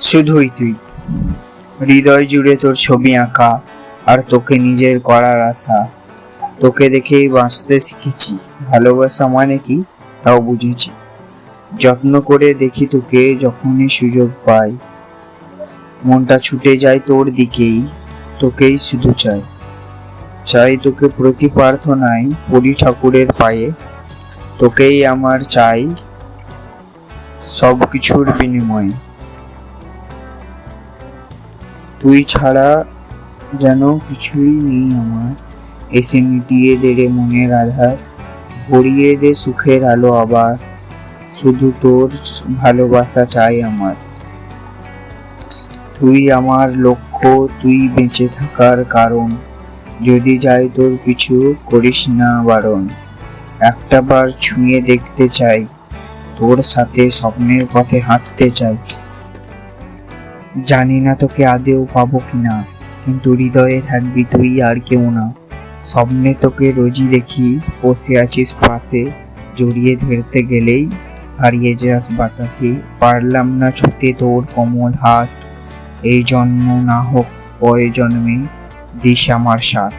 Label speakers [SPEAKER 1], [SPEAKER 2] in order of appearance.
[SPEAKER 1] শুধুই তুই। হৃদয় জুড়ে তোর ছবি আঁকা আর তোকে নিজের করার আশা। তোকে দেখেই বাঁচতে শিখেছি। ভালোবাসা মানে কি? তাও বুঝেছি। যত্ন করে দেখি তোকে যখনই সুযোগ পাই। মনটা ছুটে যায় তোর দিকেই। তোকেই শুধু চাই। চাই তোকে প্রতি প্রার্থনায় পরি ঠাকুরের পায়ে। তোকেই আমার চাই সব কিছুর বিনিময়ে। তুই ছাড়া যেন কিছুই নেই আমার। এসে মিটিয়ে দে রে মনের আধার, ভরিয়ে দে সুখের আলো আবার। শুধু তোর ভালোবাসা চাই আমার। তুই আমার লক্ষ্য, তুই বেঁচে থাকার কারণ। যদি যাই তোর পিছু করিস না বারণ। একটা বার ছুঁয়ে দেখতে চাই, তোর সাথে স্বপ্নের পথে হাঁটতে চাই। জানি না তোকে আদেও পাবো কিনা, কিন্তু হৃদয়ে থাকবি তুই আর কেউ না। স্বপ্নে তোকে রোজই দেখি, বসে আছিস পাশে, জড়িয়ে ধরতে গেলেই হারিয়ে যাস বাতাসে। পারলাম না ছুতে তোর কোমল হাত, এই জন্ম না হোক পরে জন্মে দিস আমার সাথ।